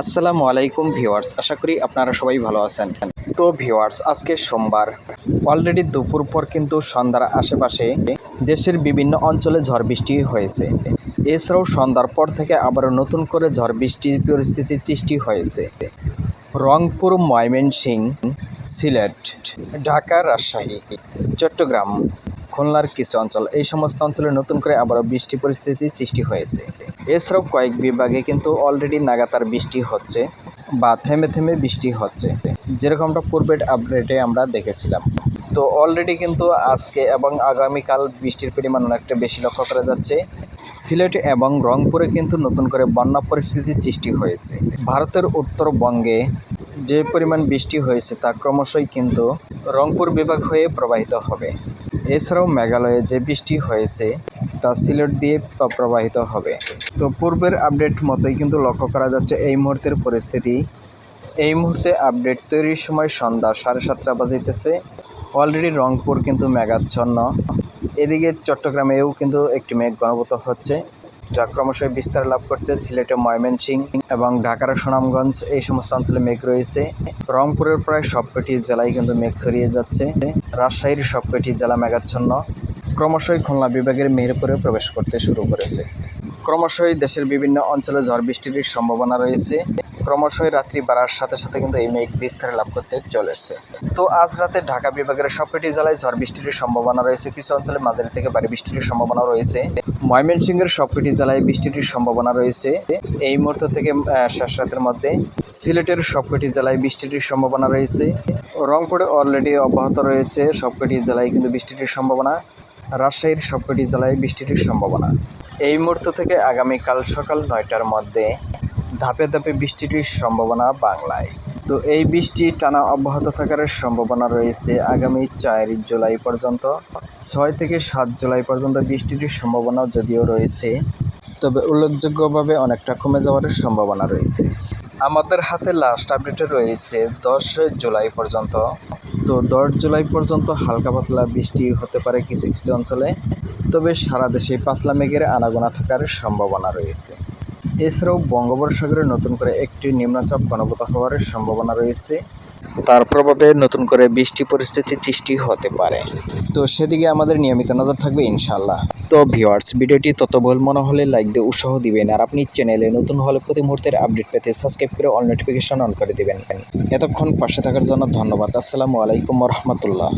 আসসালামু আলাইকুম ভিওয়ার্স আশা করি আপনারা সবাই ভালো আছেন। তো ভিওয়ার্স আজকে সোমবার অলরেডি দুপুর পর কিন্তু সন্ধ্যার আশেপাশে দেশের বিভিন্ন অঞ্চলে ঝড় বৃষ্টি হয়েছে। এছাড়াও সন্ধ্যার পর থেকে আবারও নতুন করে ঝড় বৃষ্টির পরিস্থিতির সৃষ্টি হয়েছে। রংপুর, ময়মনসিংহ, সিলেট, ঢাকা, রাজশাহী, চট্টগ্রাম খুলনার কিছু অঞ্চল। এই সমস্ত অঞ্চলে নতুন করে আবারও বৃষ্টি পরিস্থিতির সৃষ্টি হয়েছে। এছাড়াও কয়েক বিভাগে কিন্তু অলরেডি নাগাতার বৃষ্টি হচ্ছে বা থেমে থেমে বৃষ্টি হচ্ছে। যেরকমটা পূর্বের আপডেটে আমরা দেখেছিলাম। তো অলরেডি কিন্তু আজকে এবং আগামীকাল বৃষ্টির পরিমাণ অনেকটা বেশি লক্ষ্য করা যাচ্ছে। সিলেট এবং রংপুরে কিন্তু নতুন করে বন্যা পরিস্থিতির সৃষ্টি হয়েছে। ভারতের উত্তরবঙ্গে যে পরিমাণ বৃষ্টি হয়েছে তা ক্রমশই কিন্তু রংপুর বিভাগ হয়ে প্রবাহিত হবে। এছাড়াও মেঘালয়ে যে বৃষ্টি হয়েছে, তা সিলেট দিয়ে প্রবাহিত হবে। তো পূর্বের আপডেট মতোই কিন্তু লক্ষ্য করা যাচ্ছে এই মুহূর্তের পরিস্থিতি। এই মুহূর্তে আপডেট তৈরির সময় সন্ধ্যা সাড়ে সাতটা বাজিতেছে। অলরেডি রংপুর কিন্তু মেঘাচ্ছন্ন। এদিকে চট্টগ্রামেও কিন্তু একটি মেঘ গণভূত হচ্ছে। যা ক্রমশই বিস্তার লাভ করছে সিলেটে ময়মনসিং এবং ঢাকার সুনামগঞ্জ, এই সমস্ত অঞ্চলে মেঘ রয়েছে। রংপুরের প্রায় সবকটি জেলায় কিন্তু মেঘ ছড়িয়ে যাচ্ছে। রাজশাহীর সবকটি জেলা মেঘাচ্ছন্ন। ক্রমশই খুলনা বিভাগের মেহেরপুরে প্রবেশ করতে শুরু করেছে। ক্রমশই দেশের বিভিন্ন অঞ্চলে ঝড় বৃষ্টির সম্ভাবনা রয়েছে। ক্রমশই রাত্রি বাড়ার সাথে সাথে কিন্তু এই মেঘ বিস্তার লাভ করতে চলেছে। তো আজ রাতে ঢাকা বিভাগের সবকটি জেলায় ঝড় বৃষ্টির সম্ভাবনা রয়েছে। কিছু অঞ্চলে মাঝারি থেকে ভারী বৃষ্টির সম্ভাবনা রয়েছে। ময়মনসিংহের সবকটি জেলায় বৃষ্টির সম্ভাবনা রয়েছে। এই মুহূর্ত থেকে শেষ রাতের মধ্যে সিলেটের সবকটি জেলায় বৃষ্টির সম্ভাবনা রয়েছে। রংপুরে অলরেডি অব্যাহত রয়েছে। সবকটি জেলায় কিন্তু বৃষ্টির সম্ভাবনা। রাজশাহীর সবকটি জেলায় বৃষ্টির সম্ভাবনা। এই মুহূর্ত থেকে আগামীকাল সকাল নয়টার মধ্যে ধাপে ধাপে বৃষ্টির সম্ভাবনা বাংলায়। তো এই বৃষ্টি টানা অব্যাহত থাকার সম্ভাবনা রয়েছে আগামী চার জুলাই পর্যন্ত। ছয় থেকে সাত জুলাই পর্যন্ত বৃষ্টির সম্ভাবনা যদিও রয়েছে, তবে উল্লেখযোগ্যভাবে অনেকটা কমে যাওয়ার সম্ভাবনা রয়েছে। আমাদের হাতে লাস্ট আপডেটে রয়েছে দশ জুলাই পর্যন্ত। তো দশ জুলাই পর্যন্ত হালকা পাতলা বৃষ্টি হতে পারে কিছু কিছু অঞ্চলে, তবে সারা দেশে পাতলা মেঘের আনাগোনা থাকার সম্ভাবনা রয়েছে। এছাড়াও বঙ্গোপসাগরে নতুন করে একটি নিম্নচাপ ঘনভূত হওয়ার সম্ভাবনা রয়েছে। তার প্রভাবে নতুন করে বৃষ্টি পরিস্থিতি সৃষ্টি হতে পারে। তো সেদিকে আমাদের নিয়মিত নজর থাকবে ইনশাল্লাহ তো ভিওয়ার্স ভিডিওটি তত ভুল মনে হলে লাইক দিয়ে উৎসাহ দিবেন আর আপনি চ্যানেলে নতুন হলে প্রতি মুহূর্তের আপডেট পেতে সাবস্ক্রাইব করে অল নোটিফিকেশন অন করে দিবেন। এতক্ষণ পাশে থাকার জন্য ধন্যবাদ। আসসালামু আলাইকুম রহমতুল্লাহ।